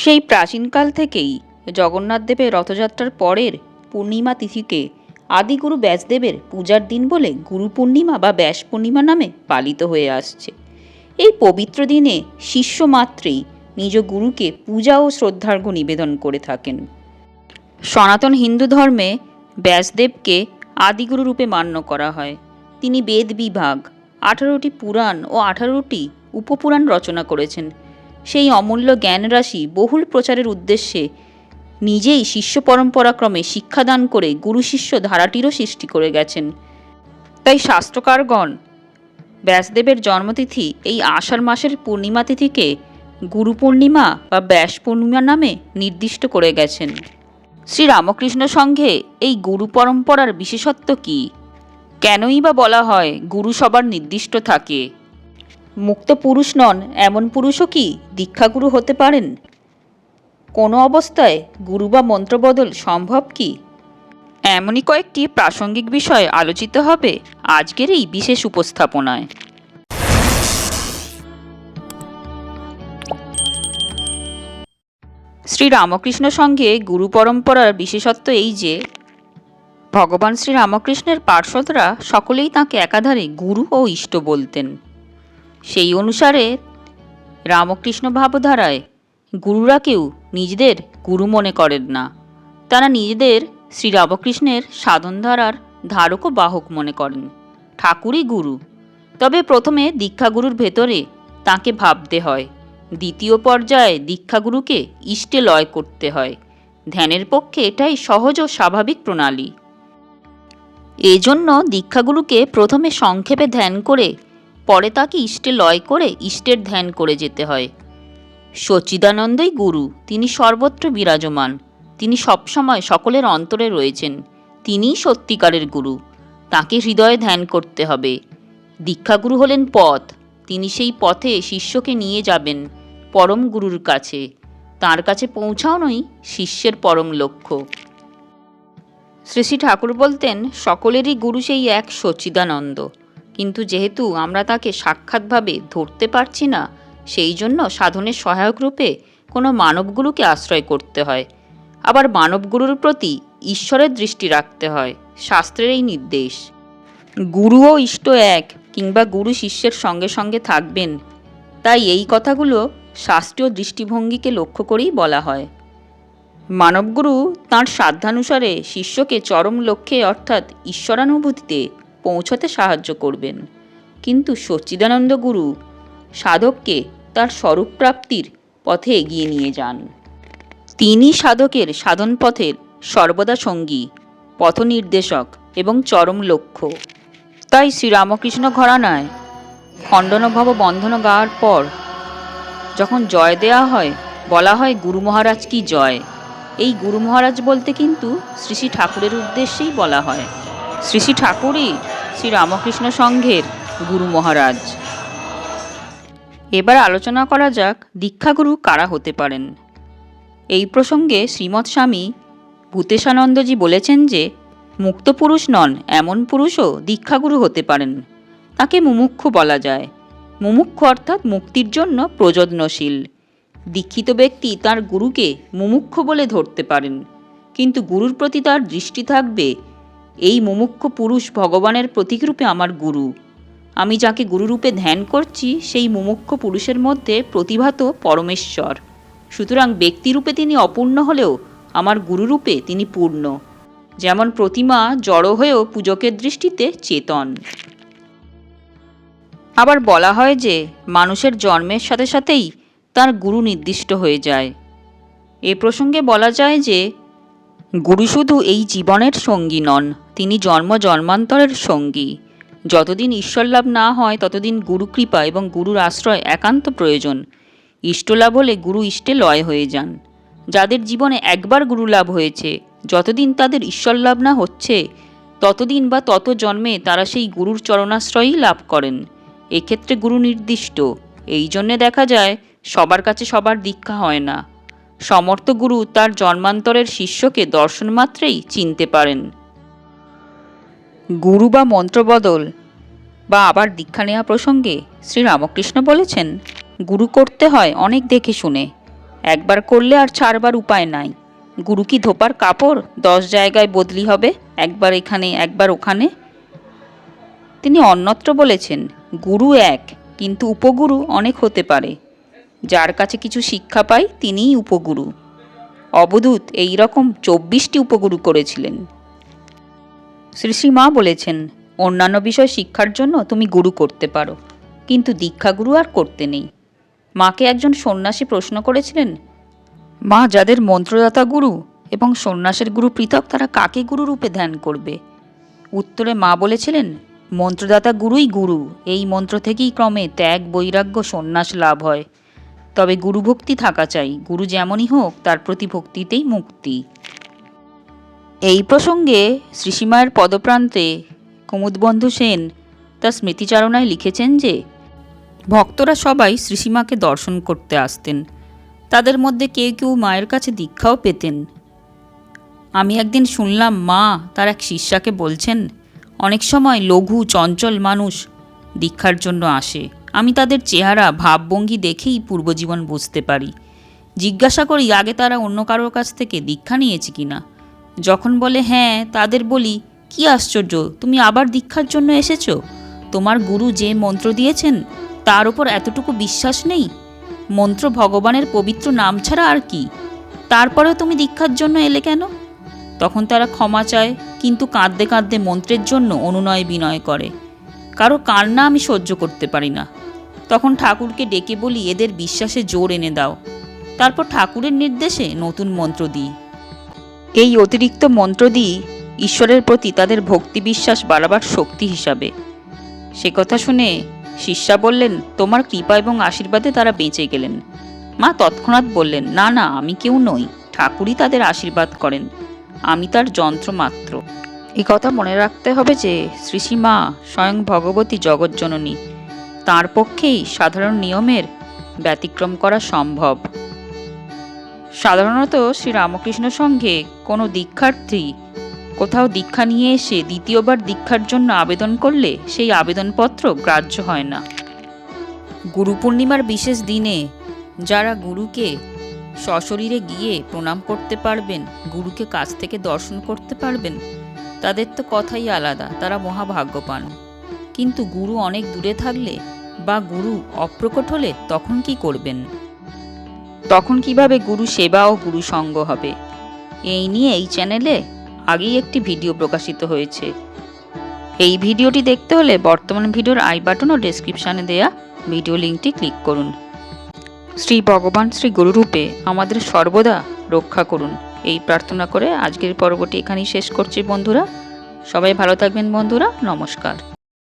সেই প্রাচীনকাল থেকেই জগন্নাথ দেবের রথযাত্রার পরের পূর্ণিমা তিথিকে আদিগুরু ব্যাসদেবের পূজার দিন বলে গুরু পূর্ণিমা বা ব্যাস পূর্ণিমা নামে পালিত হয়ে আসছে। এই পবিত্র দিনে শিষ্য মাত্রেই নিজ গুরুকে পূজা ও শ্রদ্ধার্ঘ্য নিবেদন করে থাকেন। সনাতন হিন্দু ধর্মে ব্যাসদেবকে আদিগুরু রূপে মান্য করা হয়। তিনি বেদ বিভাগ, আঠারোটি পুরাণ ও আঠারোটি উপপুরাণ রচনা করেছেন। সেই অমূল্য জ্ঞানরাশি বহুল প্রচারের উদ্দেশ্যে নিজেই শিষ্য পরম্পরাক্রমে শিক্ষাদান করে গুরু শিষ্য ধারাটিরও সৃষ্টি করে গেছেন। তাই শাস্ত্রকারগণ, ব্যাসদেবের জন্মতিথি এই আষাঢ় মাসের পূর্ণিমা তিথিকে গুরু পূর্ণিমা বা ব্যাস পূর্ণিমা নামে নির্দিষ্ট করে গেছেন। শ্রী রামকৃষ্ণ সংঘে এই গুরু পরম্পরার বিশেষত্ব কি? কেনই বা বলা হয় গুরু সবার নির্দিষ্ট থাকে? মুক্ত পুরুষ নন, এমন পুরুষও কি দীক্ষাগুরু হতে পারেন? কোনো অবস্থায় গুরু বা মন্ত্রবদল সম্ভব কি? এমনই কয়েকটি প্রাসঙ্গিক বিষয় আলোচিত হবে আজকের এই বিশেষ উপস্থাপনায়। শ্রী রামকৃষ্ণ সঙ্গে গুরু পরম্পরার বিশেষত্ব এই যে, ভগবান শ্রী রামকৃষ্ণের পার্শ্বদরা সকলেই তাঁকে একাধারে গুরু ও ইষ্ট বলতেন। সেই অনুসারে রামকৃষ্ণ ভাবধারায় গুরুরা কেউ নিজেদের গুরু মনে করেন না। তারা নিজেদের শ্রী রামকৃষ্ণের সাধনধারার ধারক ও বাহক মনে করেন। ঠাকুরই গুরু। তবে প্রথমে দীক্ষাগুরুর ভেতরে তাকে ভাবতে হয়। দ্বিতীয় পর্যায়ে দীক্ষাগুরুকে ইষ্টে লয় করতে হয়। ধ্যানের পক্ষে এটাই সহজ ও স্বাভাবিক প্রণালী। এজন্য দীক্ষাগুরুকে প্রথমে সংক্ষেপে ধ্যান করে পরে তাকে ইষ্টে লয় করে ইষ্টের ধ্যান করে যেতে হয়। সচ্চিদানন্দই গুরু, তিনি সর্বত্র বিরাজমান, তিনি সবসময় সকলের অন্তরে রয়েছেন, তিনিই সত্যিকারের গুরু, তাকে হৃদয়ে ধ্যান করতে হবে। দীক্ষাগুরু হলেন পথ, তিনি সেই পথে শিষ্যকে নিয়ে যাবেন পরম গুরুর কাছে, তার কাছে পৌঁছানোই শিষ্যের পরম লক্ষ্য। শ্রী শ্রী ঠাকুর বলতেন, সকলেরই গুরু সেই এক সচ্চিদানন্দ কিন্তু যেহেতু আমরা তাকে সাক্ষাৎভাবে ধরতে পারছি না, সেই জন্য সাধনের সহায়ক রূপে কোনো মানবগুরুকে আশ্রয় করতে হয়। আবার মানবগুরুর প্রতি ঈশ্বরের দৃষ্টি রাখতে হয়, শাস্ত্রের এই নির্দেশ। গুরু ও ইষ্ট এক কিংবা গুরু শিষ্যের সঙ্গে সঙ্গে থাকবেন, তাই এই কথাগুলো শাস্ত্রীয় দৃষ্টিভঙ্গিকে লক্ষ্য করেই বলা হয়। মানবগুরু তাঁর সাধ্যানুসারে শিষ্যকে চরম লক্ষ্যে অর্থাৎ ঈশ্বরানুভূতিতে পৌঁছতে সাহায্য করবেন। কিন্তু সচ্চিদানন্দ গুরু সাধককে তার স্বরূপ প্রাপ্তির পথে এগিয়ে নিয়ে যান। তিনি সাধকের সাধন পথের সর্বদা সঙ্গী, পথনির্দেশক এবং চরম লক্ষ্য। তাই শ্রীরামকৃষ্ণ ঘরানায় খণ্ডনভব বন্ধন গাওয়ার পর যখন জয় দেয়া হয়, বলা হয় গুরু মহারাজ কি জয়? এই গুরু মহারাজ বলতে কিন্তু শ্রী শ্রী ঠাকুরের উদ্দেশ্যেই বলা হয়। শ্রী শ্রী ঠাকুরই শ্রী রামকৃষ্ণ সংঘের গুরু মহারাজ। এবার আলোচনা করা যাক, দীক্ষাগুরু কারা হতে পারেন? এই প্রসঙ্গে শ্রীমৎ স্বামী ভূতেশানন্দজি বলেছেন যে, মুক্ত পুরুষ নন, এমন পুরুষও দীক্ষাগুরু হতে পারেন। তাকে মুমুক্ষু বলা যায়। মুমুক্ষু অর্থাৎ মুক্তির জন্য প্রযত্নশীল। দীক্ষিত ব্যক্তি তার গুরুকে মুমুক্ষ বলে ধরতে পারেন। কিন্তু গুরুর প্রতি তার দৃষ্টি থাকবে এই মুমুক্ষ পুরুষ ভগবানের প্রতীকরূপে আমার গুরু। আমি যাকে গুরুরূপে ধ্যান করছি, সেই মুমুক্ষ পুরুষের মধ্যে প্রতিভাত পরমেশ্বর। সুতরাং ব্যক্তিরূপে তিনি অপূর্ণ হলেও আমার গুরুরূপে তিনি পূর্ণ। যেমন প্রতিমা জড়ো হয়েও পূজকের দৃষ্টিতে চেতন। আবার বলা হয় যে, মানুষের জন্মের সাথে সাথেই তার গুরু নির্দিষ্ট হয়ে যায়। এ প্রসঙ্গে বলা যায় যে, গুরু শুধু এই জীবনের সঙ্গী নন তিনি জন্ম জন্মান্তরের সঙ্গী। যতদিন ঈশ্বরলাভ না হয়, ততদিন গুরু কৃপা এবং গুরুর আশ্রয় একান্ত প্রয়োজন। ইষ্টলাভ হলে গুরু ইষ্টে লয় হয়ে যান। যাদের জীবনে একবার গুরু লাভ হয়েছে, যতদিন তাদের ঈশ্বর লাভ না হচ্ছে, ততদিন বা তত জন্মে তারা সেই গুরুর চরণাশ্রয়ই লাভ করেন। এক্ষেত্রে গুরু নির্দিষ্ট। এই জন্যে দেখা যায়, সবার কাছে সবার দীক্ষা হয় না। সমর্থ গুরু তার জন্মান্তরের শিষ্যকে দর্শন মাত্রেই চিনতে পারেন। গুরু বা মন্ত্রবদল বা আবার দীক্ষা নেওয়া প্রসঙ্গে শ্রী রামকৃষ্ণ বলেছেন, গুরু করতে হয় অনেক দেখে শুনে। একবার করলে আর ছাড়বার উপায় নাই। গুরু কি ধোপার কাপড়? দশ জায়গায় বদলি হবে, একবার এখানে, একবার ওখানে? তিনি অন্যত্র বলেছেন, গুরু এক, কিন্তু উপগুরু অনেক হতে পারে। যার কাছে কিছু শিক্ষা পাই, তিনিই উপগুরু। অবধূত এই রকম চব্বিশটি উপগুরু করেছিলেন। শ্রী শ্রী মা বলেছেন, অন্যান্য বিষয় শিক্ষার জন্য তুমি গুরু করতে পারো, কিন্তু দীক্ষাগুরু আর করতে নেই। মাকে একজন সন্ন্যাসী প্রশ্ন করেছিলেন, মা যাদের মন্ত্রদাতা গুরু এবং সন্ন্যাসের গুরু পৃথক, তারা কাকে গুরু রূপে ধ্যান করবে? উত্তরে মা বলেছিলেন, মন্ত্রদাতা গুরুই গুরু, এই মন্ত্র থেকেই ক্রমে ত্যাগ, বৈরাগ্য, সন্ন্যাস লাভ হয়। তবে গুরুভক্তি থাকা চাই, গুরু যেমনই হোক, তার প্রতি ভক্তিতেই মুক্তি। এই প্রসঙ্গে শ্রীসীমায়ের পদপ্রান্তে কুমুদবন্ধু সেন তার স্মৃতিচারণায় লিখেছেন যে, ভক্তরা সবাই শ্রীসীমাকে দর্শন করতে আসতেন। তাদের মধ্যে কেউ কেউ মায়ের কাছে দীক্ষাও পেতেন। আমি একদিন শুনলাম, মা তার এক শিষ্যাকে বলছেন, অনেক সময় লঘু, চঞ্চল মানুষ দীক্ষার জন্য আসে। আমি তাদের চেহারা, ভাবভঙ্গি দেখেই পূর্বজীবন বুঝতে পারি। জিজ্ঞাসা করি, আগে তারা অন্য কারোর কাছ থেকে দীক্ষা নিয়েছে কিনা? যখন বলে হ্যাঁ তাদের বলি, কি আশ্চর্য, তুমি আবার দীক্ষার জন্য এসেছ? তোমার গুরু যে মন্ত্র দিয়েছেন, তার উপর এতটুকু বিশ্বাস নেই? মন্ত্র ভগবানের পবিত্র নাম ছাড়া আর কি? তারপরেও তুমি দীক্ষার জন্য এলে কেন? তখন তারা ক্ষমা চায়, কিন্তু কাঁদতে কাঁদতে মন্ত্রের জন্য অনুনয় বিনয় করে। কারও কান্না আমি সহ্য করতে পারি না। তখন ঠাকুরকে ডেকে বলি, এদের বিশ্বাসে জোর এনে দাও। তারপর ঠাকুরের নির্দেশে নতুন মন্ত্র দিই। এই অতিরিক্ত মন্ত্র দিই ঈশ্বরের প্রতি তাদের ভক্তি বিশ্বাস বাড়াবার শক্তি হিসাবে। সে কথা শুনে শিষ্যা বললেন, তোমার কৃপা এবং আশীর্বাদে তারা বেঁচে গেলেন। মা তৎক্ষণাৎ বললেন, না না, আমি কেউ নই। ঠাকুরই তাদের আশীর্বাদ করেন। আমি তার যন্ত্র মাত্র। এই কথা মনে রাখতে হবে যে শ্রীশ্রী মা স্বয়ং ভগবতী জগজ্জননী। তার পক্ষেই সাধারণ নিয়মের ব্যতিক্রম করা সম্ভব। সাধারণত শ্রী রামকৃষ্ণ সঙ্গে কোনো দীক্ষার্থী কোথাও দীক্ষা নিয়ে এসে দ্বিতীয়বার দীক্ষার জন্য আবেদন করলে সেই আবেদনপত্র গ্রাহ্য হয় না। গুরু পূর্ণিমার বিশেষ দিনে যারা গুরুকে সশরীরে গিয়ে প্রণাম করতে পারবেন, গুরুকে কাছ থেকে দর্শন করতে পারবেন, তাদের তো কথাই আলাদা, তারা মহাভাগ্যবান। কিন্তু গুরু অনেক দূরে থাকলে বা গুরু অপ্রকট হলে তখন কি করবেন? তখন কীভাবে গুরু সেবা ও গুরু সঙ্গ হবে? এই নিয়ে এই চ্যানেলে আগেই একটি ভিডিও প্রকাশিত হয়েছে। এই ভিডিওটি দেখতে হলে বর্তমান ভিডিওর আই বাটন ও ডেসক্রিপশানে দেয়া ভিডিও লিঙ্কটি ক্লিক করুন। শ্রী ভগবান শ্রী গুরুরূপে আমাদের সর্বদা রক্ষা করুন। এই প্রার্থনা করে আজকের পর্বটি এখানেই শেষ করছি বন্ধুরা। সবাই ভালো থাকবেন বন্ধুরা। নমস্কার।